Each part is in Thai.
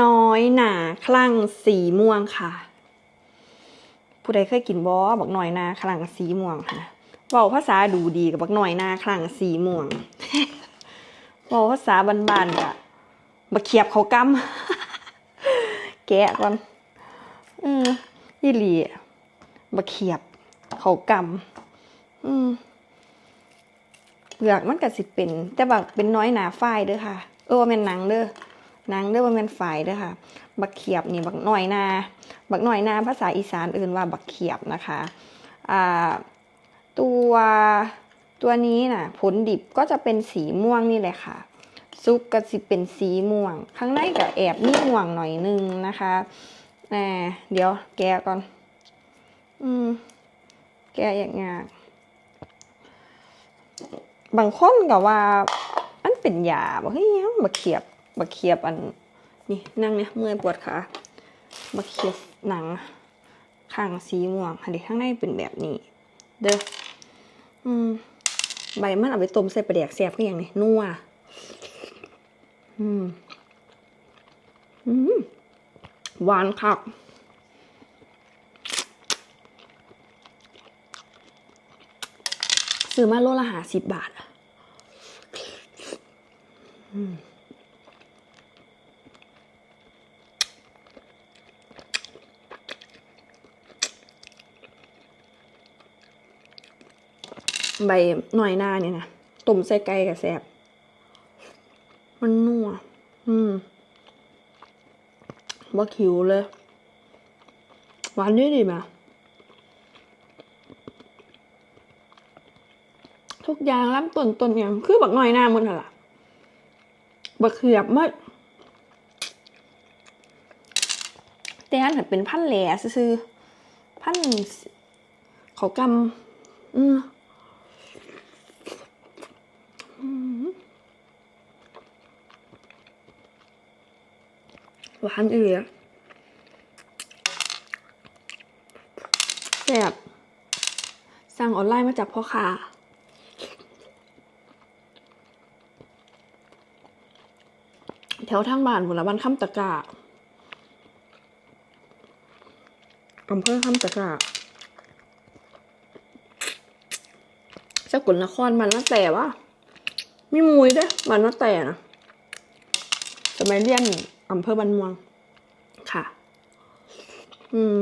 น้อยหนาคลั่งสีม่วงค่ะ ผู้ใดเคยกินบอบักหน่อยหนาคลั่งสีม่วงค่ะเว้าภาษาดูดีกับบักหน่อยหนาคลั่งสีม่วงเว้าภาษาบ้านๆกะบักเขียบเขากำแกะก่อนอืมยี่หลีบักเขียบเขากำอืมเปลือกมันก็สิเป็น แต่บักเป็นน้อยหนาฝ้ายเด้อค่ะ เออว่าแม่นหนังเด้อ นังเด้อว่าแม่นฝ่ายเด้อค่ะ บักเขียบนี่บักหน่อยนา บักหน่อยนาภาษาอีสานอื่นว่าบักเขียบนะคะอ่าตัวตัวนี้น่ะผลดิบก็จะเป็นสีม่วงนี่แหละค่ะ ซุปก็สิเป็นสีม่วง ข้างในก็แอบมีม่วงหน่อยนึงนะคะแหมเดี๋ยวแกก่อน อืม แกอย่างงากบางคนก็ว่าอันเป็นยาบอกเฮ้ยยังบักเขียบ บักเขียบอันนี่นั่งเนี่ยเมื่อยปวดขาบักเขียบหนังข้างสีม่วงอันนี้ข้างในเป็นแบบนี้ เด้ออืมใบมันเอาไปต้มใส่ปลาแดกแซ่บก็อย่างนี้นัวอืมอืมหวานคักซื้อมาโลละหาสิบบาทอะอืม ใบหน่อยหน้าเนี่ยนะต้มใส่ไก่กับแซบมันนัว อืมว่าคิวเลย หวานดีดีไหมทุกอย่างรับต้นต้นอย่างคือบักหน่อยหน้ามันน่ะล่ะบักเขือบมัดแต่อันเป็นพันแหล่ซื่อพันเขากำอืม หวานอีอะแซ่บสั่งออนไลน์มาจากพ่อค้าแถวทางบ้านผลบ้านคำตะกาอำเภอคำตะกร้าสกลนครมันน่าแต่ว่ามีมุยด้วยมันน่าแต่นะสมัยเรียน อำเภอบันมวง ค่ะ อืม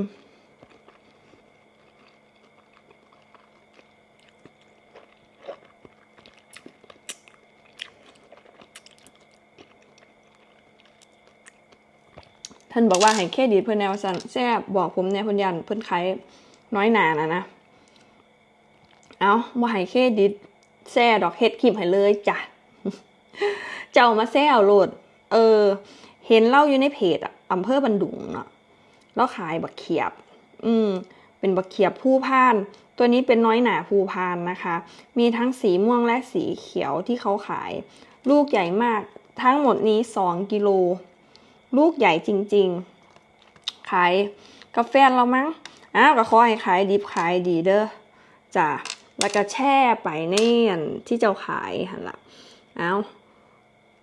ท่านบอกว่าให้เครดิตเพื่อนแนวสันแซ่บบอกผมแนวพนยันเพื่อนขายน้อยหนานะนะ เอาบ่ให้เครดิตแซ่ดอกเฮ็ดคลิปให้เลยจ้ะ เจ้ามาแซ่โหลด เออ เห็นเล่าอยู่ในเพจอะอำเภอบันดุงเนาะแล้วขายบักเขียบ อืม เป็นบักเขียบผู้พาน ตัวนี้เป็นน้อยหนาภูพานนะคะ มีทั้งสีม่วงและสีเขียวที่เขาขาย ลูกใหญ่มาก ทั้งหมดนี้สองกิโล ลูกใหญ่จริง ๆ ขายกาแฟเรามั้ง อ้าวก็ขอให้ขายดิบขายดีเด้อจ้ะแล้วก็แช่ไปในอันที่เจ้าขายหันละเอา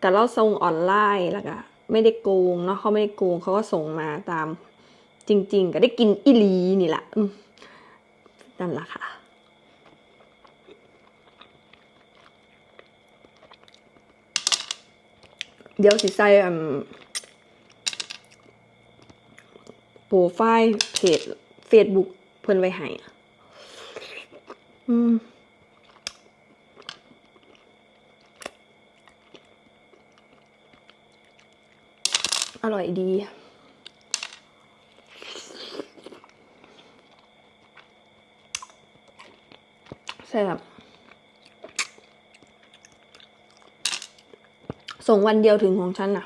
กับเราส่งออนไลน์แล้วก็ ไม่ได้โกงเนาะเขาไม่ได้โกงเขาก็ส่งมาตามจริง ๆ ก็ได้กินอิลีนี่แหละนั่นแหละค่ะเดี๋ยวสิใส่โปรไฟล์เพจ Facebook เพิ่นไว้ให้อืม อร่อยดี แซ่บส่งวันเดียวถึงของฉันน่ะ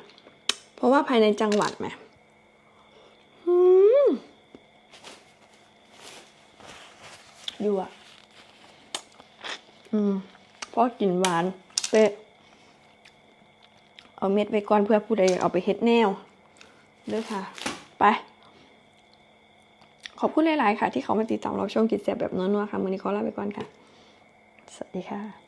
เพราะว่าภายในจังหวัดไหมอืมอยู่อะ อืมเพราะกลิ่นหวานเป๊ะ เอาเม็ดไว้ก่อนเพื่อผู้ใดเอาไปเฮ็ดแนวเด้อค่ะ ไป ขอบคุณหลาย ๆ ค่ะ ที่เขามาติดตามเราช่วงกิจแสบแบบนัวๆค่ะ มือนี้ขอลาไปก่อนค่ะ สวัสดีค่ะ